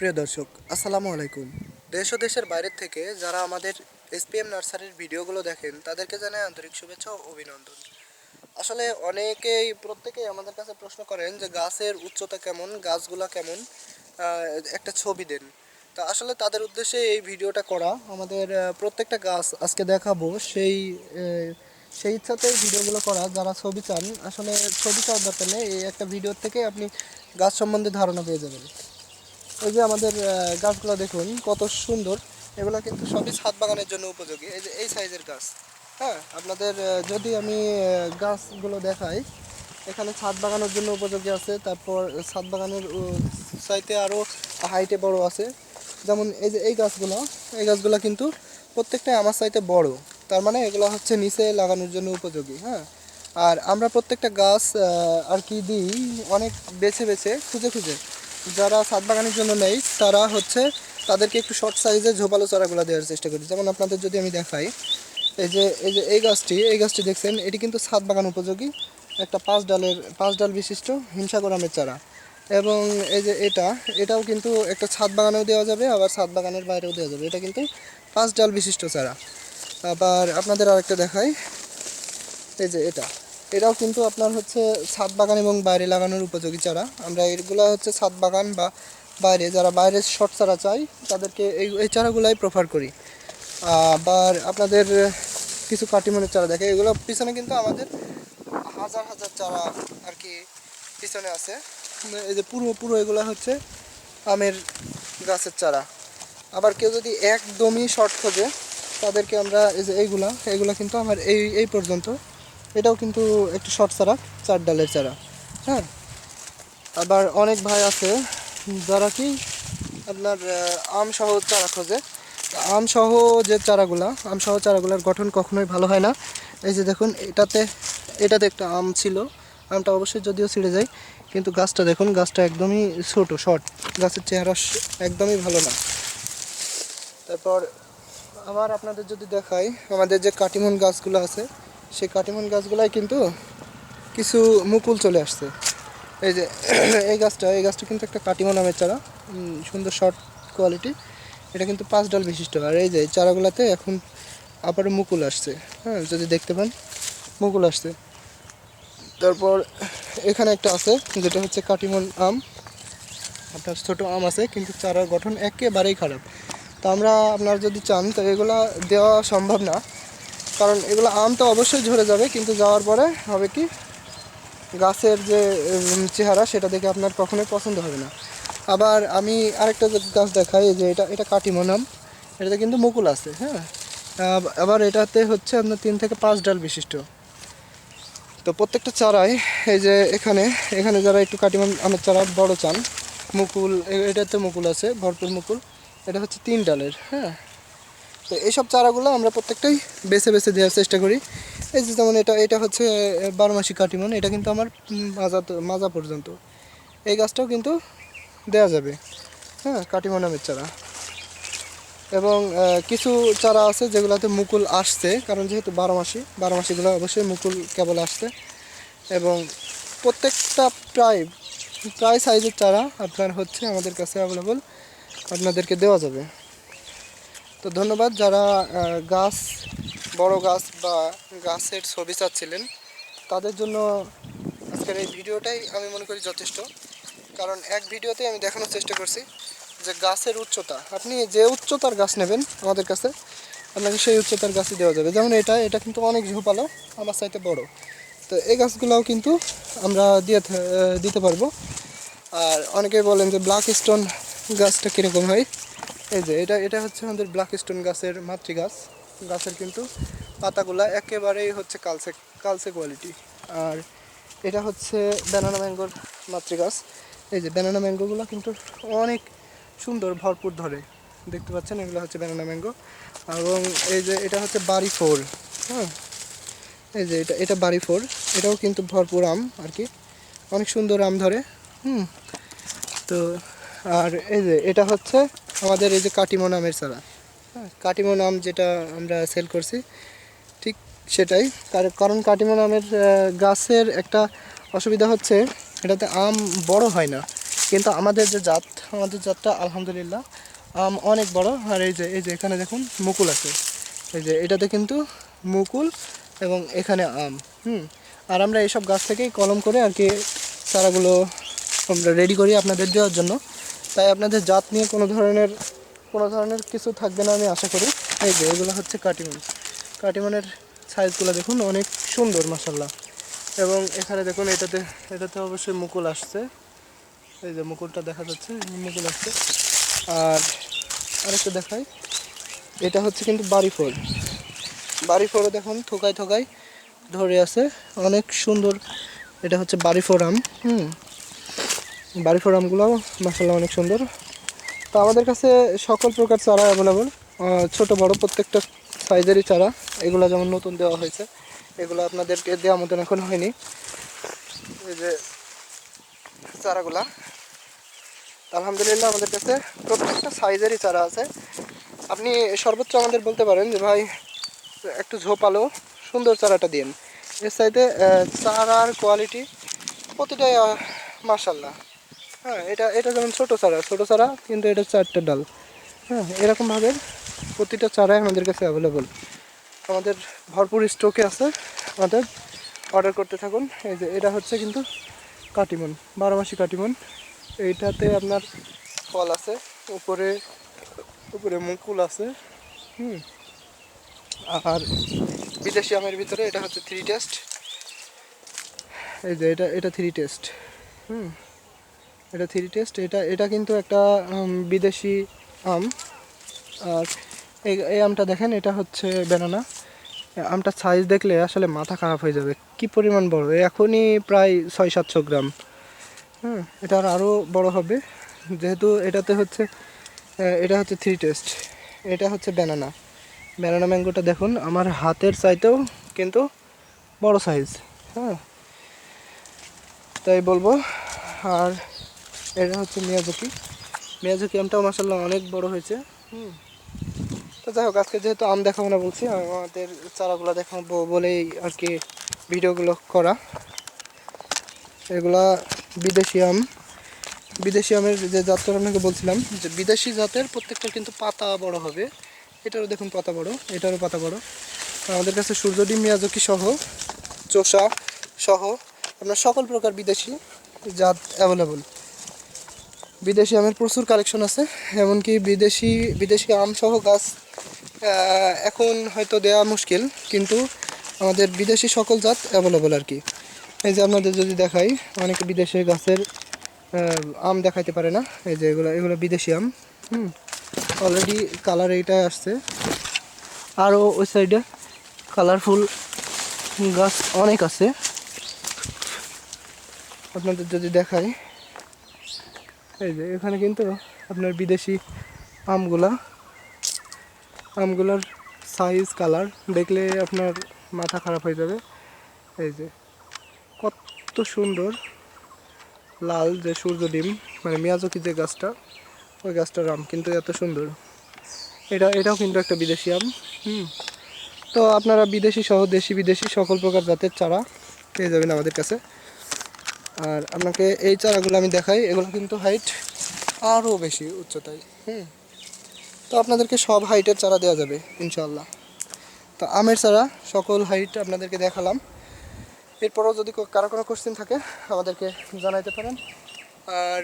প্রিয় দর্শক, আসসালামু আলাইকুম। দেশ ও দেশের বাইরের থেকে যারা আমাদের এসপিএম নার্সারির ভিডিওগুলো দেখেন, তাদেরকে জানাই আন্তরিক শুভেচ্ছা ও অভিনন্দন। আসলে অনেকেই, প্রত্যেকেই আমাদের কাছে প্রশ্ন করেন যে গাছের উচ্চতা কেমন, গাছগুলা কেমন একটা ছবি দেন। তা আসলে তাদের উদ্দেশ্যে এই ভিডিওটা করা। আমাদের প্রত্যেকটা গাছ আজকে দেখাবো। সেই সেই ইচ্ছাতে ভিডিওগুলো করা। যারা ছবি চান, আসলে ছবি চাওয়ার দরকার নেই। এই একটা ভিডিও থেকে আপনি গাছ সম্বন্ধে ধারণা পেয়ে যাবেন। এই যে আমাদের গাছগুলো দেখুন, কত সুন্দর। এগুলো কিন্তু সবই ছাদ বাগানের জন্য উপযোগী। এই যে এই সাইজের গাছ হ্যাঁ? আপনাদের যদি আমি গাছগুলো দেখাই, এখানে ছাদ বাগানোর জন্য উপযোগী আছে। তারপর ছাদ বাগানের চাইতে আরও হাইটে বড় আছে। যেমন এই যে এই গাছগুলো এই গাছগুলো কিন্তু প্রত্যেকটাই আমার চাইতে বড়। তার মানে এগুলো হচ্ছে নিচে লাগানোর জন্য উপযোগী হ্যাঁ? আর আমরা প্রত্যেকটা গাছ আর কি দিই, অনেক বেছে বেছে, খুঁজে খুঁজে। যারা ছাদ বাগানের জন্য নেই, তারা হচ্ছে তাদেরকে একটু শর্ট সাইজের ঝোপালো চারাগুলো দেওয়ার চেষ্টা করি। যেমন আপনাদের যদি আমি দেখাই, এই যে এই যে, এই গাছটি এই গাছটি দেখছেন, এটি কিন্তু ছাদ বাগান উপযোগী। একটা পাঁচ ডালের, পাঁচ ডাল বিশিষ্ট হিমসাগরামের চারা। এবং এই যে এটা, এটাও কিন্তু একটা ছাদ বাগানেও দেওয়া যাবে, আবার ছাদ বাগানের বাইরেও দেওয়া যাবে। এটা কিন্তু পাঁচ ডাল বিশিষ্ট চারা। আবার আপনাদের আরেকটা দেখাই, এই যে এটা। এটাও কিন্তু আপনার হচ্ছে ছাদ বাগান এবং বাইরে লাগানোর উপযোগী চারা। আমরা এগুলো হচ্ছে ছাদ বাগান বা বাইরে যারা বাইরে শর্ট চারা চাই, তাদেরকে এই এই চারাগুলাই প্রেফার করি। আবার আপনাদের কিছু কাটিমনের চারা দেখে এগুলো পিছনে কিন্তু আমাদের হাজার হাজার চারা আর কি পিছনে আছে। এই যে পুরো পুরো এগুলো হচ্ছে আমের গাছের চারা। আবার কেউ যদি একদমই শর্ট খোঁজে, তাদেরকে আমরা এই যে এইগুলা এইগুলা কিন্তু আমার এই এই পর্যন্ত এটাও কিন্তু একটু শর্ট চারা চার ডালের চারা হ্যাঁ? আবার অনেক ভাই আছে যারা কি আপনার আহ, আম সহ চারা খোঁজে। আম সহ যে চারাগুলা আম সহ চারাগুলার গঠন কখনোই ভালো হয় না। এই যে দেখুন এটাতে এটাতে একটা আম ছিল আমটা অবশ্যই যদিও ছিঁড়ে যায় কিন্তু গাছটা দেখুন গাছটা একদমই ছোট শর্ট গাছের চেহারা একদমই ভালো না। তারপর আমার আপনাদের যদি দেখাই আমাদের যে কাটিমন গাছগুলো আছে সেই কাটিমন গাছগুলাই কিন্তু কিছু মুকুল চলে আসছে। এই যে, এই গাছটা এই গাছটা কিন্তু একটা কাটিমন নামের চারা। সুন্দর শর্ট কোয়ালিটি এটা কিন্তু পাঁচ ডাল বিশিষ্ট। আর এই যে চারাগুলাতে এখন আবারও মুকুল আসছে। হ্যাঁ যদি দেখতে পান, মুকুল আসছে। তারপর এখানে একটা আছে, যেটা হচ্ছে কাটিমন আম। আপনার ছোটো আম আছে, কিন্তু চারার গঠন একেবারেই খারাপ। তো আমরা, আপনার যদি চান, তো এগুলা দেওয়া সম্ভব না। কারণ এগুলো আম তো অবশ্যই ঝরে যাবে, কিন্তু যাওয়ার পরে হবে কি? গাছের যে চেহারা সেটা দেখে আপনার কখনোই পছন্দ হবে না। আবার আমি আরেকটা গাছ দেখাই, যে এটা এটা কাটিমনাম এটাতে কিন্তু মুকুল আছে হ্যাঁ? আবার এটাতে হচ্ছে আপনার তিন থেকে পাঁচ ডাল বিশিষ্ট। তো প্রত্যেকটা চারাই, এই যে এখানে এখানে যারা একটু কাটিমন আমের চারা বড় চান, মুকুল এটাতে মুকুল আছে, ভরপুর মুকুল। এটা হচ্ছে তিন ডালের হ্যাঁ? তো এইসব চারাগুলো আমরা প্রত্যেকটাই বেছে বেছে দেওয়ার চেষ্টা করি। এই যে যেমন এটা এটা হচ্ছে বারো মাসি কাটিমন, এটা কিন্তু আমার মাজা মাজা পর্যন্ত। এই গাছটাও কিন্তু দেওয়া যাবে হ্যাঁ কাটিমন আমের চারা। এবং কিছু চারা আছে যেগুলোতে মুকুল আসছে, কারণ যেহেতু বারো মাসি, বারো মাসিগুলো অবশ্যই মুকুল কেবল আসছে। এবং প্রত্যেকটা প্রায় প্রায় সাইজের চারা আপনার হচ্ছে আমাদের কাছে অ্যাভেলেবল আপনাদেরকে দেওয়া যাবে। তো ধন্যবাদ যারা গাছ, বড় গাছ বা গাছের ছবি চাচ্ছিলেন, তাদের জন্য আজকের এই ভিডিওটাই আমি মনে করি যথেষ্ট। কারণ এক ভিডিওতে আমি দেখানোর চেষ্টা করছি যে গাছের উচ্চতা। আপনি যে উচ্চতার গাছ নেবেন আমাদের কাছে, আপনাকে সেই উচ্চতার গাছই দেওয়া যাবে। যেমন এটা এটা কিন্তু অনেক ঝোপালো, আমার চাইতে বড়। তো এই গাছগুলোও কিন্তু আমরা দিয়ে দিতে পারব। আর অনেকেই বলেন যে ব্ল্যাক স্টোন গাছটা কীরকম হয়? এই যে, এটা এটা হচ্ছে আমাদের ব্ল্যাক স্টোন গাছের মাতৃ গাছ গাছের কিন্তু পাতাগুলা একেবারেই হচ্ছে কালসে কালসে কোয়ালিটি আর এটা হচ্ছে ব্যানানা ম্যাঙ্গোর মাতৃ গাছ এই যে ব্যানানা ম্যাঙ্গোগুলো কিন্তু অনেক সুন্দর, ভরপুর ধরে। দেখতে পাচ্ছেন? এগুলো হচ্ছে ব্যানানা ম্যাঙ্গো এবং এই যে, এটা হচ্ছে বাড়ি ফোর হ্যাঁ? এই যে, এটা এটা বাড়ি ফোর এটাও কিন্তু ভরপুর আম আর কি। অনেক সুন্দর আম ধরে। হুম? তো, আর এই যে, এটা হচ্ছে আমাদের এই যে কাটিমো নামের চারা। হ্যাঁ কাটিমো নাম যেটা আমরা সেল করছি, ঠিক সেটাই। কার- কারণ কাটিমো নামের গাছের একটা অসুবিধা হচ্ছে, এটাতে আম বড় হয় না। কিন্তু আমাদের যে জাত, আমাদের জাতটা আলহামদুলিল্লাহ আম অনেক বড়। আর এই যে এই যে এখানে দেখুন মুকুল আছে। এই যে এটাতে কিন্তু মুকুল এবং এখানে আম, হুম। আর আমরা এইসব গাছ থেকেই কলম করে আর কি চারাগুলো আমরা রেডি করি আপনাদের দেওয়ার জন্য। তাই আপনাদের জাত নিয়ে কোনো ধরনের কোনো ধরনের কিছু থাকবে না আমি আশা করি। এই যে, এগুলো হচ্ছে কাটিমন। কাটিমনের সাইজগুলো দেখুন, অনেক সুন্দর মাসাল্লাহ এবং এখানে দেখুন, এটাতে এটাতে অবশ্যই মুকুল আসছে। এই যে, মুকুলটা দেখা যাচ্ছে, মুকুল আসছে। আর আরেকটা দেখাই। এটা হচ্ছে কিন্তু বাড়ি ফল বাড়ি ফোড়ও দেখুন, থোকায় থোকায় ধরে আছে। অনেক সুন্দর, এটা হচ্ছে বাড়ি ফোরাম হুম। বাড়ি ফোরামগুলো মাসাল্লাহ অনেক সুন্দর। তো আমাদের কাছে সকল প্রকার চারা অ্যাভেলেবল ছোট, বড় প্রত্যেকটা সাইজেরই চারা। এগুলো যেমন নতুন দেওয়া হয়েছে, এগুলো আপনাদেরকে দেওয়ার মতন এখন হয়নি। এই যে চারাগুলা। আলহামদুলিল্লাহ আমাদের কাছে প্রত্যেকটা সাইজেরই চারা আছে। আপনি সর্বোচ্চ আমাদের বলতে পারেন যে, ভাই, একটু ঝোপালো সুন্দর চারাটা দিন। এর সাইডে চারার কোয়ালিটি প্রতিটাই মার্শাল্লাহ হ্যাঁ এটা এটা যেমন ছোটো চারা ছোটো চারা কিন্তু এটা চারটে ডাল। হ্যাঁ এরকমভাবে প্রতিটা চারাই আমাদের কাছে অ্যাভেলেবল আমাদের ভরপুর স্টকে আছে, আমাদের অর্ডার করতে থাকুন। এই যে, এটা হচ্ছে কিন্তু কাটিমন বারো মাসি কাটিমন। এইটাতে আপনার ফল আছে, উপরে উপরে মুকুল আছে, হুম। আর বিদেশি আমের ভিতরে এটা হচ্ছে থ্রি টেস্ট এই যে, এটা এটা থ্রি টেস্ট হুম। এটা থ্রি টেস্ট এটা এটা কিন্তু একটা বিদেশি আম। আর এই আমটা দেখেন, এটা হচ্ছে বেনানা আমটা সাইজ দেখলে আসলে মাথা খারাপ হয়ে যাবে। কি পরিমাণ বড়? এখনই প্রায় ছয় সাতশো গ্রাম। হুম এটা আর আরও বড় হবে। যেহেতু এটাতে হচ্ছে এটা হচ্ছে থ্রি টেস্ট এটা হচ্ছে ব্যানানা ব্যানানা ম্যাঙ্গোটা দেখুন, আমার হাতের চাইতেও কিন্তু বড় সাইজ হ্যাঁ তাই বলব। আর এটা হচ্ছে মিয়াজুকি। মিয়াজুকি আমটাও মাসাল্লাহ অনেক বড় হয়েছে। হুম। তো যাই হোক আজকে যেহেতু আম দেখাবো না বলছি আমাদের চারাগুলো দেখাবো বলেই আর কি ভিডিওগুলো করা। এগুলা বিদেশি আম। বিদেশি আমের যে জাতটা আপনাকে বলছিলাম যে বিদেশি জাতের প্রত্যেকটার কিন্তু পাতা বড় হবে। এটারও দেখুন পাতা বড় এটারও পাতা বড়। আমাদের কাছে সূর্যডিম মিয়াজকি সহ চোষা সহ আপনার সকল প্রকার বিদেশি জাত অ্যাভেলেবল বিদেশি আমের প্রচুর কালেকশন আছে, এমনকি বিদেশি বিদেশি আম সহ গাছ এখন হয়তো দেওয়া মুশকিল, কিন্তু আমাদের বিদেশি সকল জাত অ্যাভেলেবল আর কি। এই যে আপনাদের যদি দেখাই, অনেকে বিদেশি গাছের আম দেখাইতে পারে না, এই যে এগুলো এগুলো বিদেশি আম, হুম অলরেডি কালার এইটাই আসছে। আরও ওই সাইডে কালারফুল গাছ অনেক আছে। আপনাদের যদি দেখাই এই যে, এখানে কিন্তু আপনার বিদেশি আমগুলা। আমগুলার সাইজ কালার দেখলে আপনার মাথা খারাপ হয়ে যাবে। এই যে, কত সুন্দর লাল যে সূর্য ডিম মানে মিয়াজকি যে গাছটা, ওই গাছটার আম কিন্তু এত সুন্দর। এটা, এটাও কিন্তু একটা বিদেশি আম, হুম। তো আপনারা বিদেশি সহ দেশি বিদেশি সকল প্রকার জাতের চারা পেয়ে যাবেন আমাদের কাছে। আর আপনাকে এই চারাগুলো আমি দেখাই, এগুলো কিন্তু হাইট আরও বেশি উচ্চতায়, হুম। তো আপনাদেরকে সব হাইটের চারা দেওয়া যাবে ইনশাল্লাহ তো আমের চারা, সকল হাইট আপনাদেরকে দেখালাম। এরপরও যদি কারও কোনো কোশ্চেন থাকে, আমাদেরকে জানাইতে পারেন। আর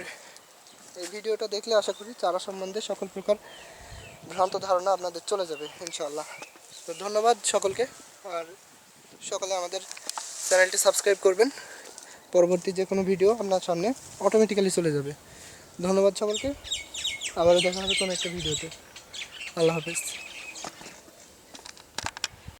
এই ভিডিওটা দেখলে আশা করি চারা সম্বন্ধে সকল প্রকার ভ্রান্ত ধারণা আপনাদের চলে যাবে ইনশাল্লাহ তো ধন্যবাদ সকলকে, আর সকলে আমাদের চ্যানেলটি সাবস্ক্রাইব করবেন। পরবর্তী যে কোনো ভিডিও আপনার সামনে অটোমেটিক্যালি চলে যাবে। ধন্যবাদ সকলকে। আবারও দেখা হবে কোনো একটা ভিডিওতে আল্লাহ হাফিজ।